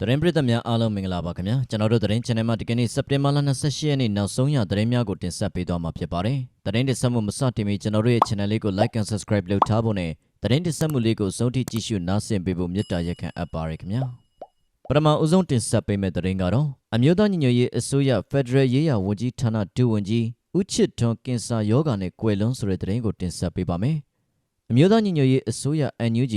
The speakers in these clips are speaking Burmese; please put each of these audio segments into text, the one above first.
သတင်းပရိသတ်များအားလုံးမင်္ဂလာပါခင်ဗျာကျွန်တော်တို့သတင်း channel မှာဒီကနေ့စက်တင်ဘာလ28ရက်နေ့နောက်ဆုံးရသတင်းများကိုတင်ဆက်ပေးသွားမှာဖြစ်ပါတယ်သတင်းတင်ဆက်မှုမစတင်မီကျွန်တော်တို့ရဲ့ channel လေးကို like and subscribe လုပ်ထားဖို့နဲ့သတင်းတင်ဆက်မှုလေးကိုစုံထိကြည့်ရှုနားဆင်ပေးဖို့မေတ္တာရက်ခံအပ်ပါရခင်ဗျာပထမအဦးဆုံးတင်ဆက်ပေးမယ့်သတင်းကတော့အမျိုးသားညီညွတ်ရေးအစိုးရ Federal ရေးရာဝန်ကြီးဌာနဒုဝန်ကြီးဦးချစ်ထွန်းကင်ဆာယောဂါနဲ့ကွယ်လွန်ဆိုတဲ့သတင်းကိုတင်ဆက်ပေးပါမယ်အမျိုးသားညီညွတ်ရေးအစိုးရ NUG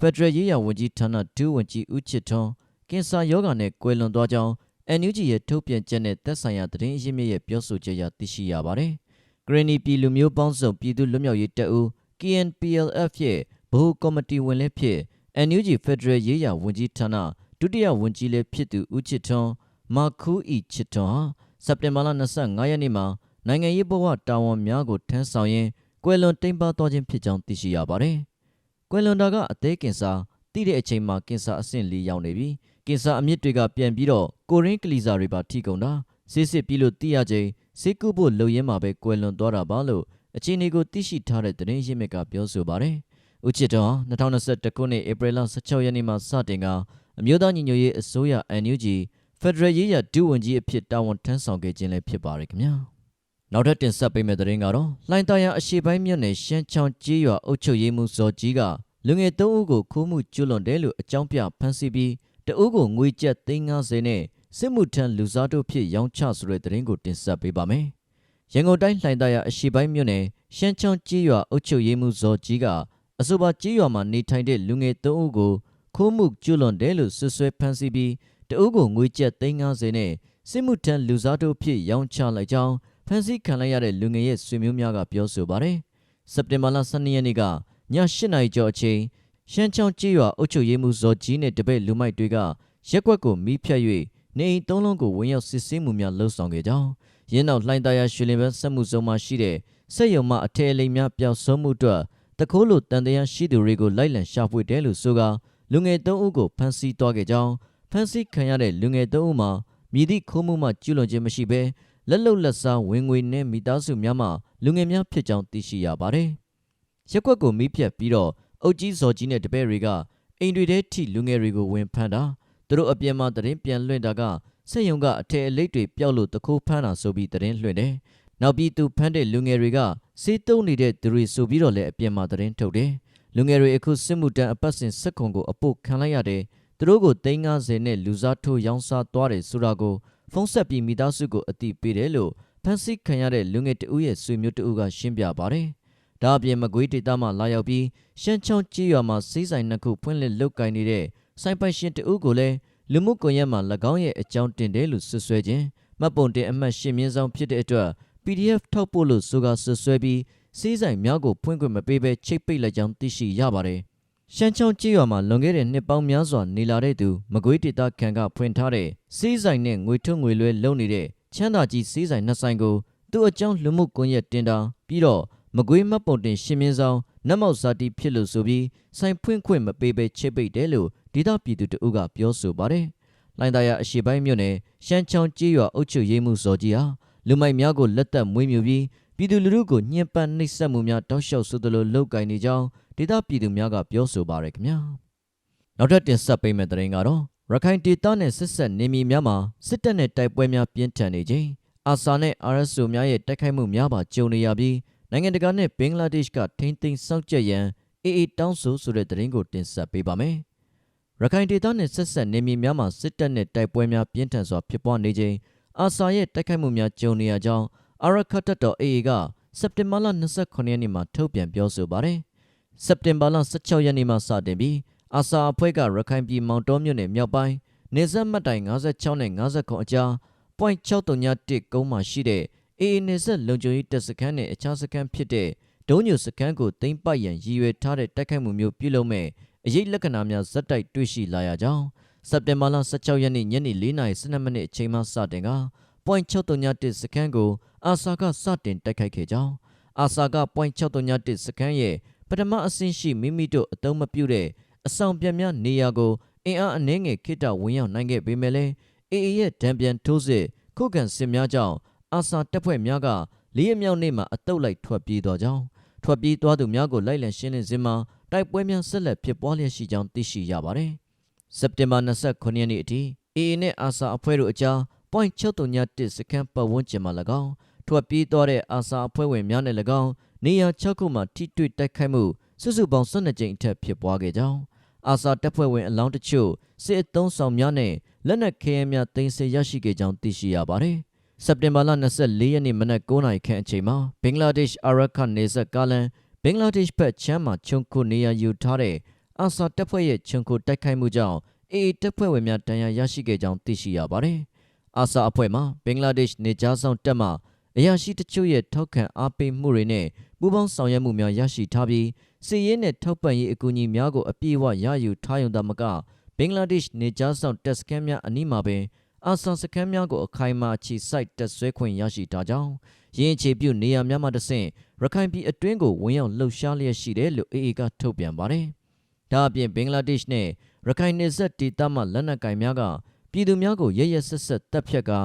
Federal ရေးရာဝန်ကြီးဌာနဒုဝန်ကြီးဦးချစ်ထွန်း ကင်ဆာယောဂါနဲ့ကွယ်လွန်သွားကြောင်း NUG ရဲ့ထုတ်ပြန်ချက်နဲ့သက်ဆိုင်ရာသတင်းအရင်းမြစ်ရဲ့ပြောဆိုချက်အရသိရှိရပါတယ်။ဂရနီပြည်လူမျိုးပေါင်းစုံပြည်သူ့လွတ်မြောက်ရေးတပ်ဦး KNPLF ရဲ့ဗဟိုကော်မတီဝင်လည်းဖြစ် NUG Federal ရေးရာဝန်ကြီးဌာနဒုတိယဝန်ကြီးလည်းဖြစ်သူဦးချစ်ထွန်းမာခူးဤချစ်ထွန်းဟာစက်တင်ဘာလ25ရက်နေ့မှာနိုင်ငံရေးဘဝတာဝန်များကိုထမ်းဆောင်ရင်းကွယ်လွန်တိမ်ပါသွားခြင်းဖြစ်ကြောင်းသိရှိရပါတယ်။ကွယ်လွန်တာကအသေးကင်ဆာတိတဲ့အချိန်မှာကင်ဆာအဆင့်၄ရောက်နေပြီ ကင်ဆာအမြင့်တွေကပြန်ပြီးတော့ကိုရင်းကလီစာတွေပါထိကုန်တာစစ်စစ်ပြီးလို့သိရချိန်စိတ်ကူးဖို့လုံရင်းမှာပဲကွယ်လွန်သွားတာပါလို့အခြေအနေကိုသိရှိထားတဲ့သတင်းရင်းမြစ်ကပြောဆိုပါတယ်။ဦးချစ်တော်2021ခုနှစ်ဧပြီလ16ရက်နေ့မှာစတင်ကအမျိုးသားညီညွတ်ရေးအစိုးရ NUG ဖက်ဒရယ်ရေးရာဒုဝန်ကြီးအဖြစ်တာဝန်ထမ်းဆောင်ခဲ့ခြင်းလည်းဖြစ်ပါတယ်ခင်ဗျာ။နောက်ထပ်တင်ဆက်ပေးမယ့်သတင်းကတော့လှိုင်းတရအရှိပိုင်းမြို့နယ်ရှမ်းချောင်းကြေးရွာအုပ်ချုပ်ရေးမှူးဇော်ကြီးကလူငယ်၃ဦးကိုခိုးမှုကျွလွန်တယ်လို့အကြောင်းပြဖမ်းဆီးပြီး တအုပ်ကိုငွေကျပ်350နဲ့စစ်မှုထမ်းလူစားတို့ဖြစ်ရောင်းချဆိုတဲ့သတင်းကိုတင်ဆက်ပေးပါမယ်။ရန်ကုန်တိုင်းလှိုင်သာယာအရှိပိုင်းမြို့နယ်ရှမ်းချောင်းကြေးရွာအုပ်ချုပ်ရေးမှူးဇော်ကြီးကအဆိုပါကြေးရွာမှာနေထိုင်တဲ့လူငယ်3ဦးကိုခိုးမှုကျွလွန်တယ်လို့ဆွဆွဲဖမ်းဆီးပြီးတအုပ်ကိုငွေကျပ်350နဲ့စစ်မှုထမ်းလူစားတို့ဖြစ်ရောင်းချလိုက်ကြောင်းဖမ်းဆီးခံလိုက်ရတဲ့လူငယ်ရဲ့ဆွေမျိုးများကပြောဆိုပါတယ်။စက်တင်ဘာလ12ရက်နေ့ကည8နာရီကျော်အချိန် ရှမ်းချောင်းကြေးရွာအုပ်ချုပ်ရေးမှူးဇော်ကြီးနဲ့တပည့်လူမိုက်တွေကရက်ကွက်ကိုမီးဖြတ်၍နေအိမ်သုံးလုံးကိုဝင်ရောက်စစ်ဆေးမှုများလှုပ်ဆောင်ခဲ့ကြောင်းရင်းနောက်လှိုင်းသားရရွှေလင်ပန်းစက်မှုစုံမှရှိတဲ့စက်ယုံမှအထည်အလိမ်များပျောက်ဆုံးမှုအတွက်တခိုးလိုတန်တရားရှိသူတွေကိုလိုက်လံရှာဖွေတယ်လို့ဆိုကလူငယ်သုံးဦးကိုဖမ်းဆီးသွားခဲ့ကြောင်းဖမ်းဆီးခံရတဲ့လူငယ်သုံးဦးမှာမြည်သည့်ခိုးမှုမှကျူးလွန်ခြင်းမရှိဘဲလက်လုံလက်စားဝင်ငွေနဲ့မိသားစုများမှလူငယ်များဖြစ်ကြောင်းသိရှိရပါတယ်။ရက်ကွက်ကိုမီးဖြတ်ပြီးတော့ အုတ်ကြီးဇော်ကြီးနဲ့တပည့်တွေကအိမ်တွေထဲထိလူငယ်တွေကိုဝင်ဖမ်းတာသူတို့အပြင်မှာတရင်ပြန်လွှင့်တာကစက်ယုံကအထည်အလိပ်တွေပျောက်လို့တခိုးဖမ်းတာဆိုပြီးတရင်လွှင့်တယ်နောက်ပြီးသူဖမ်းတဲ့လူငယ်တွေကစေးတုံးနေတဲ့သူတွေဆိုပြီးတော့လည်းအပြင်မှာတရင်ထုတ်တယ်လူငယ်တွေအခုစစ်မှုတန်းအပတ်စဉ်စက်ခုံကိုအပုတ်ခံလိုက်ရတယ်သူတို့ကို350နဲ့လူစားထိုးရောင်းစားသွားတယ်ဆိုတာကိုဖုန်းဆက်ပြီးမိသားစုကိုအတိပေးတယ်လို့ဖန်ဆီးခံရတဲ့လူငယ်တဦးရဲ့ဆွေမျိုးတဦးကရှင်းပြပါတယ်။ ဒါအပြင်မကွေးဒေသမှလာရောက်ပြီးရှမ်းချောင်းကြီးရွာမှာစီးဆိုင်နှစ်ခုဖွင့်လှစ်လုပ်ကိုင်နေတဲ့စိုင်ပိုင်ရှင်တဦးကိုလည်းလူမှုကွန်ရက်မှာ၎င်းရဲ့အကြောင်းတင်တယ်လို့ဆွဆွဲခြင်းမှတ်ပုံတင်အမှတ်ရှင်မြင်းဆောင်ဖြစ်တဲ့အတွက် PDF ထောက်ပို့လို့ဆိုကဆွဆွဲပြီးစီးဆိုင်များကိုဖွင့်ခွင့်မပေးဘဲချိတ်ပိတ်လိုက်ကြောင်းသိရှိရပါတယ်။ရှမ်းချောင်းကြေးရွာမှာလွန်ခဲ့တဲ့နှစ်ပေါင်းများစွာနေလာတဲ့သူမကွေးဒေတာခံကဖွင့်ထားတဲ့စီးဆိုင်နဲ့ငွေထုတ်ငွေလွှဲလုပ်နေတဲ့ချမ်းသာကြီးစီးဆိုင်နှစ်ဆိုင်ကိုသူ့အကြောင်းလူမှုကွန်ရက်တင်တာပြီးတော့ မကွေးမှတ်ပုံတင်ရှင်မြင်းဆောင်နတ်မောက်ဇာတိဖြစ်လို့ဆိုပြီးဆိုင်ဖွင့်ခွင့်မပေးဘဲချိတ်ပိတ်တယ်လို့ဒေသပြည်သူတအုပ်ကပြောဆိုပါတယ်။လိုင်းသားရအရှိပိုင်းမြို့နယ်ရှမ်းချောင်းကြေးရွာအုပ်ချုပ်ရေးမှုစော်ကြီးဟာလူမိုက်များကိုလက်သက်မွေးမြူပြီးပြည်သူလူထုကိုညှဉ်းပန်းနှိပ်စက်မှုများတောက်လျှောက်ဆိုသလိုလုပ်ကင်နေကြောင်းဒေသပြည်သူများကပြောဆိုပါရခင်ဗျာ။နောက်ထပ်တင်ဆက်ပေးမယ့်သတင်းကတော့ရခိုင်ဒေသနဲ့ဆက်ဆက်နေမြေများမှာစစ်တပ်နဲ့တိုက်ပွဲများပြင်းထန်နေချိန်အာဆာနဲ့ RSO များရဲ့တိုက်ခိုက်မှုများပါကြုံနေရပြီး နိုင်ငံတကာနဲ့ဘင်္ဂလားဒေ့ရှ်ကထိန်းသိမ်းစောင့်ကြပ်ရန်အေအေတောင်းဆိုဆိုတဲ့သတင်းကိုတင်ဆက်ပေးပါမယ်။ရခိုင်ဒေသနဲ့ဆက်ဆက်နေမြေများမှာစစ်တပ်နဲ့တိုက်ပွဲများပြင်းထန်စွာဖြစ်ပွားနေချိန်အာဆာရဲ့တိုက်ခိုက်မှုများကြုံနေရကြောင်းအာရခတ်တပ်တော်အေအေကစက်တင်ဘာလ29ရက်နေ့မှာထုတ်ပြန်ပြောဆိုပါတယ်။စက်တင်ဘာလ16ရက်နေ့မှာစတင်ပြီးအာဆာအဖွဲ့ကရခိုင်ပြည်မောင်တောမြို့နယ်မြောက်ပိုင်းနေဆက်မှတ်တိုင်56နဲ့59အကြား .631 ကုန်းမှာရှိတဲ့ အေအေနေဆက်လုံခြုံရေးတပ်စခန်းနဲ့အခြားစခန်းဖြစ်တဲ့ဒုံညိုစခန်းကိုသိမ်းပိုက်ရန်ရည်ရွယ်ထားတဲ့တိုက်ခိုက်မှုမျိုးပြုလုပ်မဲ့အရေးလက္ခဏာများဇက်တိုက်တွေ့ရှိလာရကြောင်းစက်တင်ဘာလ16ရက်နေ့ညနေ4:12မိနစ်အချိန်မှစတင်က .631 စခန်းကိုအာဆာကစတင်တိုက်ခိုက်ခဲ့ကြောင်းအာဆာက .631 စခန်းရဲ့ပထမအဆင့်ရှိမိမိတို့အသုံးမပြုတဲ့အဆောင်ပြများနေရာကိုအင်အားအနှဲငယ်ခိတဝင်ရောက်နိုင်ခဲ့ပေမဲ့လည်းအေအေရဲ့ဒံပြန်ထိုးစစ်ခုခံစစ်များကြောင့် အာဆာတပ်ဖွဲ့များကလေးရမြောက်နေ့မှာအတုပ်လိုက်ထွက်ပြေးသွားကြောင်းထွက်ပြေးသွားသူများကိုလိုက်လံရှင်းလင်းစဉ်မှာတိုက်ပွဲများဆက်လက်ဖြစ်ပွားလျက်ရှိကြောင်းသိရှိရပါတယ်။စက်တင်ဘာ29ရက်နေ့အထိ AA နဲ့အာဆာအဖွဲ့တို့အကြား .631 စခန်းပတ်ဝန်းကျင်မှာ၎င်းထွက်ပြေးသွားတဲ့အာဆာအဖွဲ့ဝင်များနဲ့၎င်းနေရာ6ခုမှာထိတွေ့တိုက်ခိုက်မှုစုစုပေါင်း12ကြိမ်အထက်ဖြစ်ပွားခဲ့ကြောင်းအာဆာတပ်ဖွဲ့ဝင်အလောင်းတချို့စစ်အုံဆောင်များနဲ့လက်နက်ခဲယမ်းများတင်ဆက်ရရှိခဲ့ကြောင်းသိရှိရပါတယ် စက်တင်ဘာလ24ရက်နေ့မနက်9:00နာရီခန့်အချိန်မှာဘင်္ဂလားဒေ့ရှ်အာရခတ်နေဆက်ကားလန်ဘင်္ဂလားဒေ့ရှ်ဘက်ချမ်းမှာခြုံခိုနေရယူထားတဲ့အာဆာတပ်ဖွဲ့ရဲ့ခြုံခိုတိုက်ခိုက်မှုကြောင့်အေအေတပ်ဖွဲ့ဝင်များတန်ရာရရှိခဲ့ကြောင်းသိရှိရပါတယ်။အာဆာအဖွဲ့မှာဘင်္ဂလားဒေ့ရှ်နေကြားဆောင်တပ်မှအရာရှိတချို့ရဲ့ထောက်ခံအားပေးမှုတွေနဲ့ပူးပေါင်းဆောင်ရွက်မှုများရရှိထားပြီးစီးရဲနဲ့ထောက်ပံ့ရေးအကူအညီများကိုအပြည့်အဝရယူထားရုံသာမကဘင်္ဂလားဒေ့ရှ်နေကြားဆောင်တပ်စခန်းများအနီးမှာပင် အာဆာစခန်းများကိုအခိုင်အမာခြိစိုက်တပ်ဆွဲခွင့်ရရှိထားကြောင်းရင်းအခြေပြုနေရာများမှတဆင့်ရခိုင်ပြည်အတွင်းကိုဝင်ရောက်လှုပ်ရှားလျက်ရှိတယ်လို့အေအေကထုတ်ပြန်ပါတယ်။ဒါအပြင်ဘင်္ဂလားဒေ့ရှ်နဲ့ရခိုင်နေဆက်ဒေသမှလက်နက်ကင်များကပြည်သူများကိုရရဆက်ဆက်တပ်ဖြတ်ကာ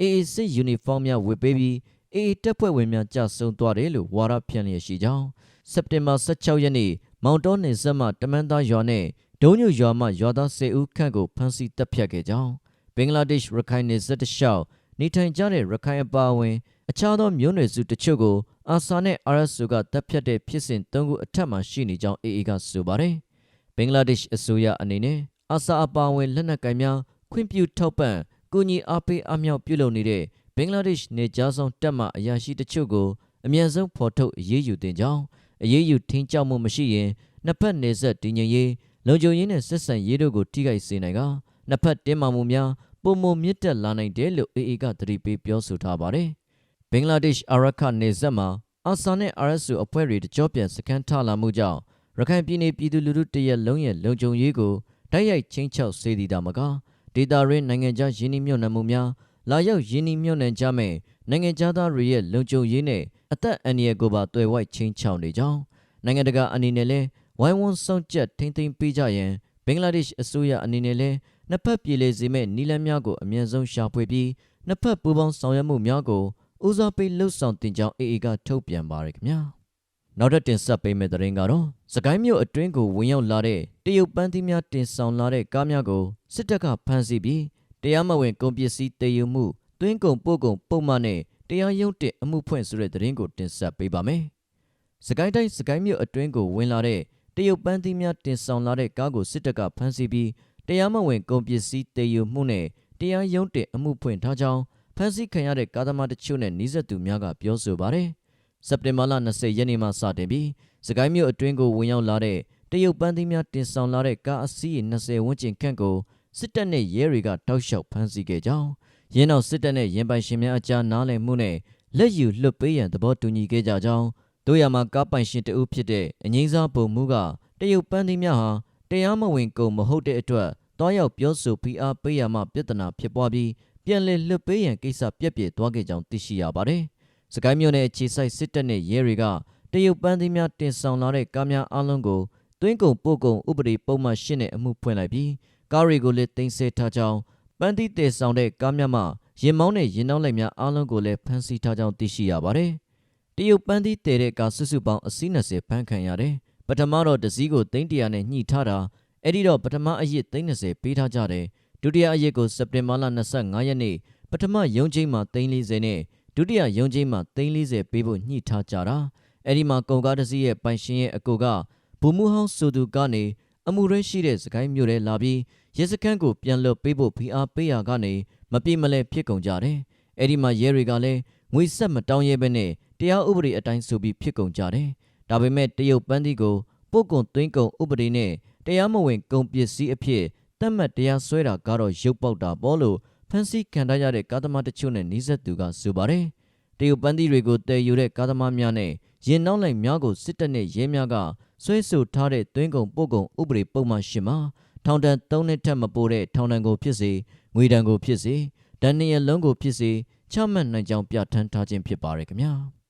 အေအေစစ်ယူနီဖောင်းများဝတ်ပေးပြီးအေအေတပ်ဖွဲ့ဝင်များကြဆုံသွားတယ်လို့ဝါရဖြန့်လျက်ရှိကြောင်းစက်တင်ဘာ16ရက်နေ့မောင်တောနေဆက်မှတမန်သားရွာနဲ့ဒုံညွရွာမှရွာသား10ဦးခန့်ကိုဖမ်းဆီးတပ်ဖြတ်ခဲ့ကြောင်း ဘင်္ဂလားဒေ့ရှ်ရခိုင်နေဆက်တလျှောက်နေထိုင်ကြတဲ့ရခိုင်အပါအဝင် အခြားသောမျိုးနွယ်စုတချို့ကိုအာဆာနဲ့ RSO ကတပ်ဖြတ်တဲ့ဖြစ်စဉ်၃ခုအထက်မှာရှိနေကြောင်း AA ကဆိုပါတယ်။ဘင်္ဂလားဒေ့ရှ်အစိုးရအနေနဲ့အာဆာအပါအဝင်လက်နက်ကိုင်များခွင့်ပြုထောက်ပံ့ကူညီအားပေးအမြောက်ပြုလုပ်နေတဲ့ဘင်္ဂလားဒေ့ရှ်နေကြားဆောင်တပ်မှအရာရှိတချို့ကိုအမြန်ဆုံးဖော်ထုတ်အရေးယူတင်ကြောင်းအရေးယူထင်းကြောက်မှုမရှိရင်နှစ်ဖက်နေဆက်တည်ငြိမ်ရေးလုံခြုံရေးနဲ့ဆက်ဆံရေးတို့ကိုထိခိုက်စေနိုင်က နှစ်ဖက်တင်းမာမှုများပုံမမြင့်တက်လာနိုင်တယ်လို့ AA ကသတိပေးပြောဆိုထားပါတယ်။ဘင်္ဂလားဒေ့ရှ်အာရခနေဆက်မှာအာဆာနဲ့ RSO အဖွဲ့တွေတကြောပြန်စကန်ထလာမှုကြောင့်ရခိုင်ပြည်နယ်ပြည်သူလူထုတရက်လုံးရဲ့လုံခြုံရေးကိုတိုက်ရိုက်ချင်းချောက်စေသည်တာမကဒေတာရင်းနိုင်ငံခြားယင်းနှိမ့်မြုံနှံမှုများလာရောက်ယင်းနှိမ့်မြုံနှံကြမဲ့နိုင်ငံခြားသားတွေရဲ့လုံခြုံရေးနဲ့အသက်အန္တရာယ်ကိုပါတွေ့ဝိုက်ချင်းချောက်နေကြောင်းနိုင်ငံတကာအနေနဲ့လဲဝိုင်းဝန်းဆောင်ကျက်ထိမ့်သိမ်းပေးကြရန်ဘင်္ဂလားဒေ့ရှ်အစိုးရအနေနဲ့လဲ နှစ်ဖက်ပြည်လေစေမဲ့နီလန်းများကိုအမြန်ဆုံးရှာဖွေပြီးနှစ်ဖက်ပူးပေါင်းဆောင်ရွက်မှုများကိုဦးစားပေးလှုပ်ဆောင်တင်ကြောင်း AA ကထုတ်ပြန်ပါရခင်ဗျာနောက်တစ်တင်ဆက်ပေးမယ့်သတင်းကတော့စကိုင်းမြို့အတွင်းကိုဝင်ရောက်လာတဲ့တရုတ်ပန်းသီးများတင်ဆောင်လာတဲ့ကားများကိုစစ်တပ်ကဖမ်းဆီးပြီးတရားမဝင်ကုန်ပစ္စည်းတည်ယူမှုတွင်းကုန်ပို့ကုန်ပုံမှန်နဲ့တရားရုံးတင်အမှုဖွင့်ဆိုတဲ့သတင်းကိုတင်ဆက်ပေးပါမယ်။စကိုင်းတိုင်းစကိုင်းမြို့အတွင်းကိုဝင်လာတဲ့တရုတ်ပန်းသီးများတင်ဆောင်လာတဲ့ကားကိုစစ်တပ်ကဖမ်းဆီးပြီး တရားမဝင်ကုန်ပစ္စည်းတည်ယူမှုနဲ့တရားရုံးတင်အမှုဖွင့်ထားကြောင်းဖမ်းဆီးခံရတဲ့ကားသမားတချို့နဲ့နှိစက်သူများကပြောဆိုပါတယ်။စက်တင်ဘာလ20ရက်နေ့မှစတင်ပြီးစကိုင်းမြို့အတွင်းကိုဝင်ရောက်လာတဲ့တရုတ်ပန်းသီးများတင်ဆောင်လာတဲ့ကားအစီး20ဝန်းကျင်ခန့်ကိုစစ်တပ်နဲ့ရဲတွေကတောက်လျှောက်ဖမ်းဆီးခဲ့ကြောင်းရင်းနောက်စစ်တပ်နဲ့ရင်ပိုင်ရှင်များအကြားနားလည်မှုနဲ့လက်ယူလွတ်ပေးရန်သဘောတူညီခဲ့ကြကြောင်းတို့ရမှာကားပိုင်ရှင်တဦးဖြစ်တဲ့အငိမ့်စားပုံမှုကတရုတ်ပန်းသီးများဟာ တရားမဝင်ကုန်မဟုတ်တဲ့အတွက်တွားရောက်ပြောဆိုဖိအားပေးရမှပြဿနာဖြစ်ပွားပြီးပြန်လည်လွတ်ပေးရန်ကိစ္စပြက်ပြယ်သွားခဲ့ကြောင်းသိရှိရပါတယ်။စကိုင်းမြို့နယ်ခြေဆိုင်စစ်တပ်နဲ့ရဲတွေကတရုတ်ပန်းသီးများတင်ဆောင်လာတဲ့ကားများအလုံးကိုတွင်းကုန်ပို့ကုန်ဥပဒေပုံမှန်ရှင်းတဲ့အမှုဖွင့်လိုက်ပြီးကားတွေကိုလည်းတင်ဆက်ထားကြောင်းပန်းသီးတည်ဆောင်တဲ့ကားများမှရင်မောင်းနဲ့ရင်နှောင်းလိုက်များအလုံးကိုလည်းဖမ်းဆီးထားကြောင်းသိရှိရပါတယ်။တရုတ်ပန်းသီးတည်တဲ့ကားစုစုပေါင်းအစီး20ဖမ်းခံရတယ်။ ပထမတော့တစည်းကိုသိန်းတရာနဲ့ညှိထားတာအဲ့ဒီတော့ပထမအရစ်သိန်း30ပေးထားကြတယ်ဒုတိယအရစ်ကိုစက်တင်ဘာလ25ရက်နေ့ပထမရုံးချိန်မှာသိန်း40နဲ့ဒုတိယရုံးချိန်မှာသိန်း40ပေးဖို့ညှိထားကြတာအဲ့ဒီမှာကုန်ကားတစ်စီးရဲ့ပိုင်ရှင်ရဲ့အကူကဘူမှုဟောင်းဆိုသူကနေအမှုရဲရှိတဲ့စကိုင်းမြို့ထဲလာပြီးရဲစခန်းကိုပြန်လွတ်ပေးဖို့ဖိအားပေးရကနေမပြေမလဲဖြစ်ကုန်ကြတယ်အဲ့ဒီမှာရဲတွေကလည်းငွေဆက်မတောင်းရဲဘဲနဲ့တရားဥပဒေအတိုင်းဆိုပြီးဖြစ်ကုန်ကြတယ် ဒါပေမဲ့တရုတ်ပန်းသီးကိုပို့ကုန်သွင်းကုန်ဥပဒေနဲ့တရားမဝင်ကုန်ပစ္စည်းအဖြစ်တတ်မှတ်တရားစွဲတာကတော့ရုပ်ပေါက်တာပေါ့လို့ဖန်ဆီးခံထားရတဲ့ကားသမားတချို့နဲ့နှိစက်သူကဆိုပါတယ်။တရုတ်ပန်းသီးတွေကိုတည်ယူတဲ့ကားသမားများနဲ့ရင်နောက်လိုက်များကိုစစ်တပ်နဲ့ရဲများကဆွဲဆိုထားတဲ့သွင်းကုန်ပို့ကုန်ဥပဒေပုံမှန်ရှင်မှာထောင်ဒဏ်၃နှစ်ထက်မပိုတဲ့ထောင်ဒဏ်ကိုဖြစ်စေငွေဒဏ်ကိုဖြစ်စေဒဏ်နှစ်ရလုံးကိုဖြစ်စေချမှတ်နိုင်ကြောင်းပြဋ္ဌာန်းထားခြင်းဖြစ်ပါရယ်ခင်ဗျာ။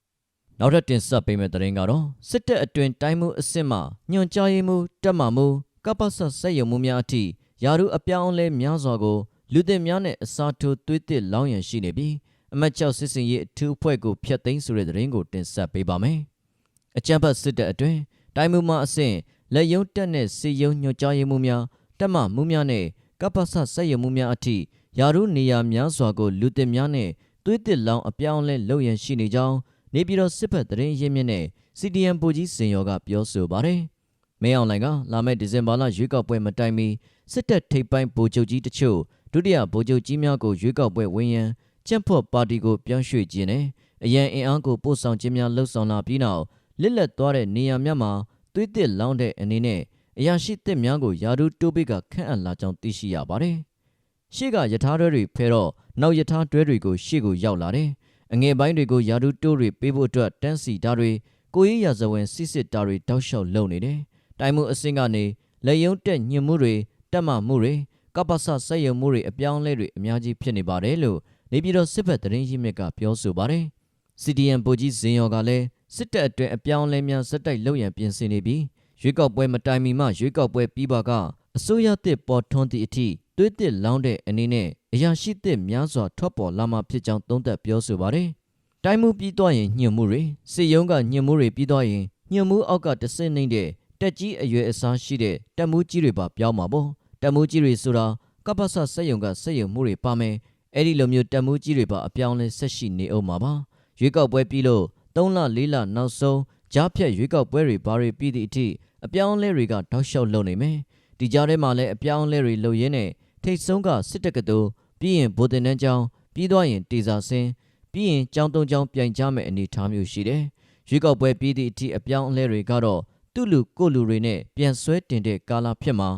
နောက်ထပ်တင်ဆက်ပေးမယ့်သတင်းကတော့စစ်တပ်အတွင်တိုင်းမှုအစ်စ်မှညွန်ကြားရေးမှုတက်မှမှုကပ္ပဆတ်စက်ရုံမှုများအထိယာရုအပြောင်းလဲများစွာကိုလူသစ်များနဲ့အစားထိုးသွေးသစ်လောင်းရန်ရှိနေပြီးအမတ်ကျောက်စစ်စင်ရေးအထူးအဖွဲ့ကိုဖျက်သိမ်းဆိုတဲ့သတင်းကိုတင်ဆက်ပေးပါမယ်။အကြံဖတ်စစ်တပ်အတွင်တိုင်းမှုမှအဆင့်လက်ယုံတက်နဲ့စီယုံညွှန်ကြားရေးမှုများတတက်မမှုများနဲ့ကပ္ပစစက်ရမှုများအထိယာရုနေရာများစွာကိုလူသစ်များနဲ့သွေးတစ်လောင်းအပြောင်းအလဲလုပ်ရန်ရှိနေကြောင်း နေပြည်တော်စစ်ဖက်သတင်းရင်းမြစ်နဲ့ CDM ပူကြီးစင်ရောကပြောဆိုပါတယ်။မဲအောင်လိုင်ကလာမယ့်ဒီဇင်ဘာလရွေးကောက်ပွဲမတိုင်မီစစ်တပ်ထိပ်ပိုင်းဗိုလ်ချုပ်ကြီးတချို့ဒုတိယဗိုလ်ချုပ်ကြီးများကိုရွေးကောက်ပွဲဝင်ရန်ကျန့်ဖော့ပါတီကိုပြောင်းရွှေ့ခြင်းနဲ့အရန်အင်အားကိုပို့ဆောင်ခြင်းများလှုပ်ဆောင်လာပြီးနောက်လစ်လက်သွားတဲ့နေရာများမှာသွေးတစ်လောင်းတဲ့အနေနဲ့အရာရှိသစ်များကိုယာဒူတိုးပိကခန့်အပ်လာကြောင်းသိရှိရပါတယ်။ရှေ့ကယထာတွဲတွေဖဲတော့နောက်ယထာတွဲတွေကိုရှေ့ကိုရောက်လာတယ်။ အငယ်ပိုင်းတွေကိုယာဒူတိုးတွေပေးဖို့အတွက်တန်းစီတာတွေကိုရေးရာဇဝင်စစ်စစ်တာတွေတောက်လျှောက်လုပ်နေတယ်။တိုင်မှုအဆင့်ကနေလက်ယုံတက်ညှင်မှုတွေတက်မှမှုတွေကပ္ပစစက်ယုံမှုတွေအပြောင်းအလဲတွေအများကြီးဖြစ်နေပါတယ်လို့နေပြည်တော်စစ်ဘက်သတင်းရင်းမြစ်ကပြောဆိုပါတယ်။ CDM ဗိုလ်ကြီးဇင်ရော်ကလည်းစစ်တပ်အတွင်းအပြောင်းအလဲများစက်တိုက်လုပ်ရန်ပြင်ဆင်နေပြီးရွေးကောက်ပွဲမတိုင်မီမှရွေးကောက်ပွဲပြီးပါကအစိုးရသစ်ပေါ်ထွန်းသည့်အထိသွေးတစ်လောင်းတဲ့အနေနဲ့ အရာရှိသစ်များစွာထွက်ပေါ်လာမှဖြစ်ကြောင်းသုံးသပ်ပြောဆိုပါတယ်။တိုင်းမှုပြီးသွားရင်ညှဉ်မှုတွေစစ်ရုံးကညှဉ်မှုတွေပြီးသွားရင်ညှဉ်မှုအောက်ကတဆင့်နေတဲ့တက်ကြီးအရွယ်အစားရှိတဲ့တက်မှုကြီးတွေပါပြောင်းမှာပေါ့တက်မှုကြီးတွေဆိုတာကပ္ပစစက်ယုံကစက်ယုံမှုတွေပါမယ်အဲ့ဒီလိုမျိုးတက်မှုကြီးတွေပါအပြောင်းလဲဆက်ရှိနေအောင်မှာပါရွေးကောက်ပွဲပြီးလို့3လ4လနောက်ဆုံးကြားဖြတ်ရွေးကောက်ပွဲတွေဘာတွေပြီးသည့်အထိအပြောင်းအလဲတွေကတောက်လျှောက်လုပ်နေမယ်ဒီကြားထဲမှာလည်းအပြောင်းအလဲတွေလုပ်ရင်းနဲ့ထိတ်ဆုံးကစစ်တပ်ကတူ ပြီးရင်ဗိုလ်တင်တန်းကျောင်းပြီးသွားရင်တေစာစင်းပြီးရင်ကျောင်းသုံးကျောင်းပြိုင်ကြမဲ့အနေအထားမျိုးရှိတယ်ရွေးကောက်ပွဲပြီးသည့်အထိအပြောင်းအလဲတွေကတော့သူ့လူကိုလူတွေနဲ့ပြန်ဆွဲတင်တဲ့ကာလာဖြစ်မှာ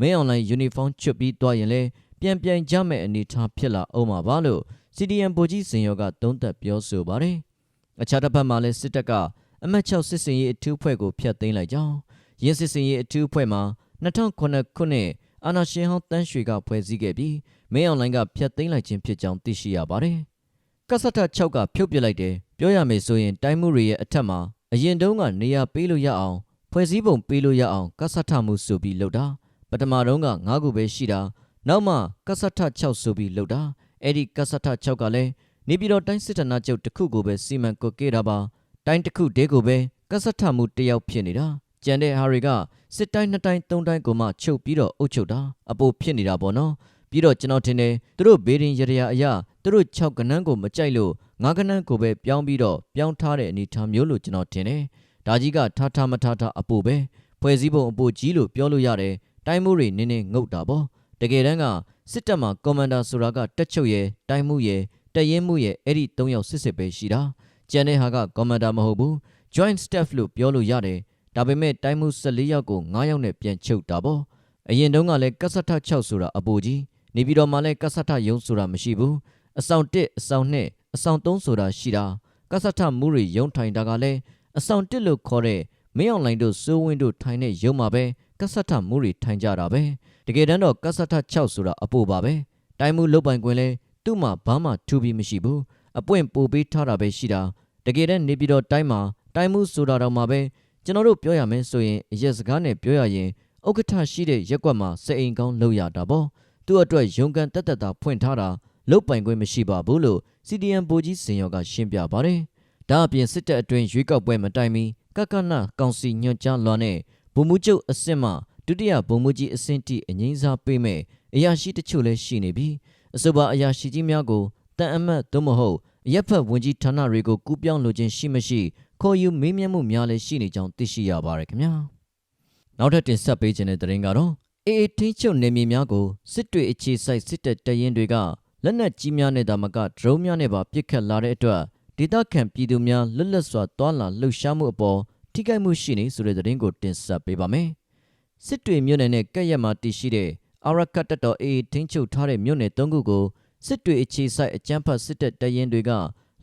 မင်းအွန်လိုင်းယူနီဖောင်းချွတ်ပြီးသွားရင်လည်းပြန်ပြိုင်ကြမဲ့အနေအထားဖြစ်လာအောင်ပါပါလို့ CDM ဗိုလ်ကြီးစင်ရောကသုံးသပ်ပြောဆိုပါတယ်အခြားတစ်ဖက်မှာလည်းစစ်တပ်ကအမတ်6စစ်စင်ရေးအထူးဖွဲ့ကိုဖျက်သိမ်းလိုက်ကြောင်းရင်းစစ်စင်ရေးအထူးဖွဲ့မှာ2009ခုနှစ် အာနာရှင်ဟောင်းတန်းရွှေကဖွဲ့စည်းခဲ့ပြီးမင်းအွန်လိုင်းကဖျက်သိမ်းလိုက်ခြင်းဖြစ်ကြောင်းသိရှိရပါတယ်ကဆတ်ထ6ကဖြုတ်ပစ်လိုက်တယ်ပြောရမယ်ဆိုရင် တိုင်းမှုတွေရဲ့အထက်မှာအရင်တုန်းကနေရာပေးလို့ရအောင်ဖွဲ့စည်းပုံပေးလို့ရအောင်ကဆတ်ထမှုဆိုပြီးလုပ်တာပထမတုန်းက9ခုပဲရှိတာနောက်မှကဆတ်ထ6ဆိုပြီးလုပ်တာအဲ့ဒီကဆတ်ထ6ကလည်းနေပြည်တော်တိုင်းစစ်ဌာနချုပ်တစ်ခုကိုပဲစီမံကွက်ခဲ့တာပါတိုင်းတစ်ခုတည်းကိုပဲကဆတ်ထမှုတယောက်ဖြစ်နေတာကြံတဲ့ဟာတွေက စစ်တိုင်းနှစ်တိုင်းသုံးတိုင်းကိုမှချုပ်ပြီးတော့အုပ်ချုပ်တာအပိုဖြစ်နေတာပေါ့နော်ပြီးတော့ကျွန်တော်ထင်တယ်သူတို့ဘေးရင်ရရအရာသူတို့6ကနန်းကိုမကြိုက်လို့9ကနန်းကိုပဲပြောင်းပြီးတော့ပြောင်းထားတဲ့အနေထားမျိုးလို့ကျွန်တော်ထင်တယ်ဒါကြီးကထားထားမထားထားအပိုပဲဖွဲ့စည်းပုံအပိုကြီးလို့ပြောလို့ရတယ်တိုင်းမှုတွေနင်းနေငုတ်တာပေါ့တကယ်တမ်းကစစ်တပ်မှာကွန်မန်ဒါဆိုတာကတက်ချုပ်ရဲ့တိုင်းမှုရဲ့တရင်မှုရဲ့အဲ့ဒီ၃ယောက်စစ်စစ်ပဲရှိတာကျန်တဲ့ဟာကကွန်မန်ဒါမဟုတ်ဘူး joint staff လို့ပြောလို့ရတယ် ဒါပေမဲ့တိုင်းမှု14ယောက်ကို9ယောက်နဲ့ပြန်ချုပ်တာပေါ့အရင်တုန်းကလည်းကဆတ်ထ6ဆိုတာအပိုကြီးနေပြည်တော်မှာလည်းကဆတ်ထယုံဆိုတာမရှိဘူးအဆောင်1အဆောင်2အဆောင်3ဆိုတာရှိတာကဆတ်ထမှုတွေယုံထိုင်တာကလည်းအဆောင်1လို့ခေါ်တဲ့မင်းအွန်လိုင်းတို့စိုးဝင်းတို့ထိုင်တဲ့ယုံမှာပဲကဆတ်ထမှုတွေထိုင်ကြတာပဲတကယ်တမ်းတော့ကဆတ်ထ6ဆိုတာအပိုပါပဲတိုင်းမှုလုတ်ပိုင်ခွင့်လဲသူ့မှာဘာမှထူပြီးမရှိဘူးအပွင့်ပို့ပေးထားတာပဲရှိတာတကယ်တမ်းနေပြည်တော်တိုင်းမှာတိုင်းမှုဆိုတာတော့မှပဲ ကျွန်တော်တို့ပြောရမယ်ဆိုရင်အရက်စကားနဲ့ပြောရရင်ဥက္ကဋ္ဌရှိတဲ့ရက်ကွက်မှာစအိမ်ကောင်းလုပ်ရတာပေါ့သူ့အတွက်ရုံကန်တက်တက်တာဖွင့်ထားတာလုတ်ပိုင်ခွင့်မရှိပါဘူးလို့ CDM ဗိုလ်ကြီးစင်ရောကရှင်းပြပါတယ်ဒါအပြင်စစ်တပ်အတွင်းရွေးကောက်ပွဲမတိုင်မီကကနကောင်စီညွှန်ကြားလွှာနဲ့ဗိုလ်မှူးချုပ်အစစ်မှဒုတိယဗိုလ်မှူးကြီးအဆင့်တိအငိမ့်စားပေးမဲ့အရာရှိတချို့လည်းရှိနေပြီးအဆိုပါအရာရှိကြီးများကိုတန်အမတ်သို့မဟုတ်ရက်ဖက်ဝင်ကြီးဌာနတွေကိုကူးပြောင်းလိုခြင်းရှိမရှိ ခေါ်ယူမေးမြန်းမှုများလည်းရှိနေကြောင်းသိရှိရပါတယ်ခင်ဗျာနောက်ထပ်တင်ဆက်ပေးခြင်းတဲ့သတင်းကတော့အေအေထင်းချုပ်နေမြေများကိုစစ်တွေအခြေစိုက်စစ်တပ်တရင်တွေကလက်နက်ကြီးများနဲ့တာမကဒရုန်းများနဲ့ပါပစ်ခတ်လာတဲ့အတွက်ဒေသခံပြည်သူများလွတ်လပ်စွာတွာလာလှုပ်ရှားမှုအပေါ်ထိခိုက်မှုရှိနေဆိုတဲ့သတင်းကိုတင်ဆက်ပေးပါမယ်စစ်တွေမြို့နယ်နဲ့ကက်ရက်မှာတည်ရှိတဲ့အာရကတ်တပ်တော်အေအေထင်းချုပ်ထားတဲ့မြို့နယ်၃ခုကိုစစ်တွေအခြေစိုက်အကြမ်းဖက်စစ်တပ်တရင်တွေက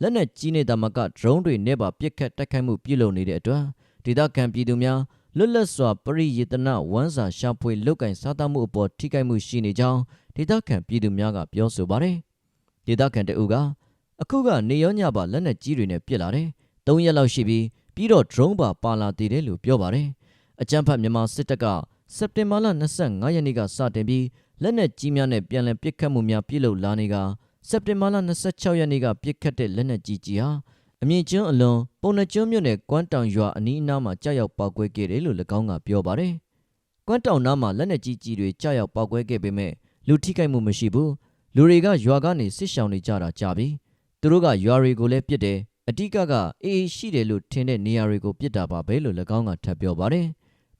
လက်နက်ကြီးနေတာမကဒရုန်းတွေနဲ့ပါပစ်ခတ်တိုက်ခိုက်မှုပြုလုပ်နေတဲ့အတွက်ဒေသခံပြည်သူများလွတ်လပ်စွာပရိယေတနာဝမ်းစာရှာဖွေလုတ်ကင်စားသမှုအပေါ်ထိခိုက်မှုရှိနေကြောင်းဒေသခံပြည်သူများကပြောဆိုပါတယ်။ဒေသခံတအူကအခုကနေရောညပါလက်နက်ကြီးတွေနဲ့ပစ်လာတယ်။၃ရက်လောက်ရှိပြီးပြီးတော့ drone ပါပါလာသေးတယ်လို့ပြောပါတယ်။အကြမ်းဖက်မြန်မာစစ်တပ်ကစက်တင်ဘာလ25ရက်နေ့ကစတင်ပြီးလက်နက်ကြီးများနဲ့ပြန်လည်ပစ်ခတ်မှုများပြုလုပ်လာနေက စက်တင်ဘာလ26ရက်နေ့ကပြစ်ခတ်တဲ့လက်နက်ကြီးကြီးဟာအမြင့်ကျွန်းအလွန်ပုံနှကျွန်းမြို့နယ်ကွမ်းတောင်ရွာအနီးအနားမှာကြာရောက်ပောက်ကွဲခဲ့တယ်လို့၎င်းကပြောပါတယ်ကွမ်းတောင်နားမှာလက်နက်ကြီးကြီးတွေကြားရောက်ပောက်ကွဲခဲ့ပေမဲ့လူထိခိုက်မှုမရှိဘူးလူတွေကရွာကနေစစ်ရှောင်နေကြတာကြာပြီသူတို့ကရွာတွေကိုလည်းပြစ်တယ်အတိကကအေးအေးရှိတယ်လို့ထင်တဲ့နေရာတွေကိုပြစ်တာပါပဲလို့၎င်းကထပ်ပြောပါတယ်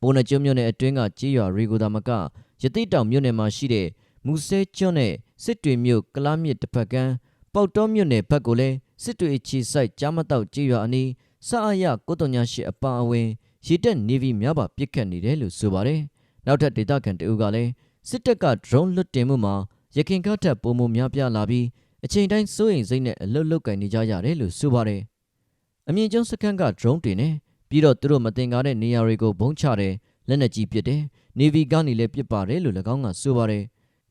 ပုံနှကျွန်းမြို့နယ်အတွင်းကကြေးရွာတွေကိုသာမကရတိတောင်မြို့နယ်မှာရှိတဲ့မူဆဲကျွန်းနဲ့ စစ်တွေမြို့ကလားမြစ်တစ်ဖက်ကမ်းပေါတောမြို့နယ်ဘက်ကိုလည်းစစ်တွေအခြေစိုက်ကြားမတော့ကြေးရွာအနီးစအရကိုတုံညာရှိအပါအဝင်ရေတက်နေဗီများပါပြစ်ခတ်နေတယ်လို့ဆိုပါတယ်နောက်ထပ်ဒေသခံတအုပ်ကလည်းစစ်တပ်က drone လွတ်တင်မှုမှာရခင်ကထပ်ပုံမှုများပြားလာပြီးအချိန်တိုင်းစိုးရိမ်စိတ်နဲ့အလုတ်လုတ်ကင်နေကြရတယ်လို့ဆိုပါတယ်အမြင့်ကျုံစခန်းက drone တင်နေပြီးတော့သူတို့မတင်ကားတဲ့နေရာတွေကိုဘုံချတယ်လက်နက်ကြီးပစ်တယ်နေဗီကနေလည်းပစ်ပါတယ်လို့၎င်းကဆိုပါတယ်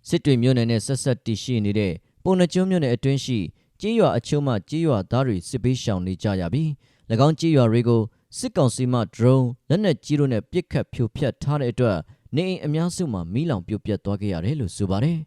စစ်တွေမြို့နယ်နဲ့ဆက်ဆက်တည်ရှိနေတဲ့ပုံနှကျွန်းမြို့နယ်အတွင်းရှိကြေးရွာအချို့မှကြေးရွာသားတွေစစ်ပေးရှောင်နေကြရပြီး၎င်းကြေးရွာတွေကိုစစ်ကောင်စီမှ drone လက်နက်ကြီးတို့နဲ့ပစ်ခတ်ဖြိုဖျက်ထားတဲ့အတွက်နေအိမ်အများစုမှာမီးလောင်ပြိုပြက်သွားခဲ့ရတယ်လို့ဆိုပါတယ်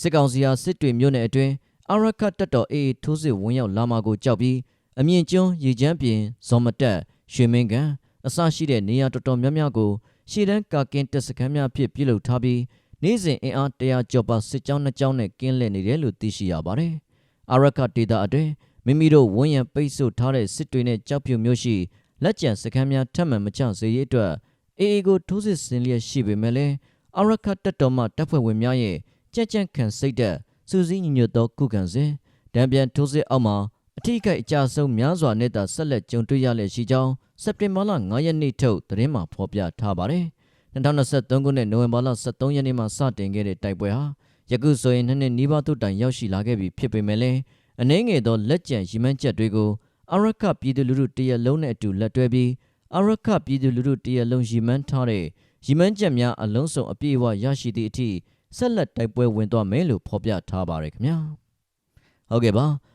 စစ်ကောင်စီဟာစစ်တွေမြို့နယ်အတွင်းအရခတ်တပ်တော်အေးထိုးစစ်ဝင်ရောက်လာမှာကိုကြောက်ပြီးအမြင့်ကျွန်းရေချမ်းပြင်ဇော်မတက်ရွှေမင်းကန်အစရှိတဲ့နေရာတော်တော်များများကိုရှေ့တန်းကာကင်းတပ်စခန်းများဖြစ်ပြုလုပ်ထားပြီး နေ့စဉ်အင်အား100ကျော်ပါစစ်ကြောင်းနှစ်ကြောင်းနဲ့ကင်းလှည့်နေတယ်လို့သိရှိရပါတယ်။အရခတ်ဒေတာအတွင်းမိမိတို့ဝန်ရံပိတ်ဆို့ထားတဲ့စစ်တွေနဲ့ကြောက်ဖြူမျိုးရှိလက်ကျန်စခန်းများထပ်မံမချစေရေးအတွက်အေအေကိုထိုးစစ်ဆင်လျက်ရှိပေမဲ့လည်းအရခတ်တပ်တော်မှတပ်ဖွဲ့ဝင်များရဲ့ကြက်ကြက်ခံစိတ်သက်စူးစီးညီညွတ်သောခုခံစဉ်တံပြန်ထိုးစစ်အောက်မှာအထိကိအကြဆုံးများစွာနဲ့သာဆက်လက်ကြုံတွေ့ရလျက်ရှိကြောင်းစက်တင်ဘာလ9ရက်နေ့ထုတ်သတင်းမှာဖော်ပြထားပါတယ်။ 2023ခုနှစ်နိုဝင်ဘာလ23ရက်နေ့မှာစတင်ခဲ့တဲ့တိုက်ပွဲဟာယခုဆိုရင်နှစ်နှစ်နီးပါးသို့တိုင်ရောက်ရှိလာခဲ့ပြီဖြစ်ပေမဲ့လည်းအနှဲငယ်သောလက်ကျန်ရီမန်းချက်တွေကိုအရခပြည်သူလူထုတရက်လုံးနဲ့အတူလက်တွဲပြီးအရခပြည်သူလူထုတရက်လုံးရီမန်းထားတဲ့ရီမန်းချက်များအလုံးစုံအပြည့်အဝရရှိသည့်အထိဆက်လက်တိုက်ပွဲဝင်သွားမယ်လို့ဖော်ပြထားပါရခင်ဗျာဟုတ်ကဲ့ပါ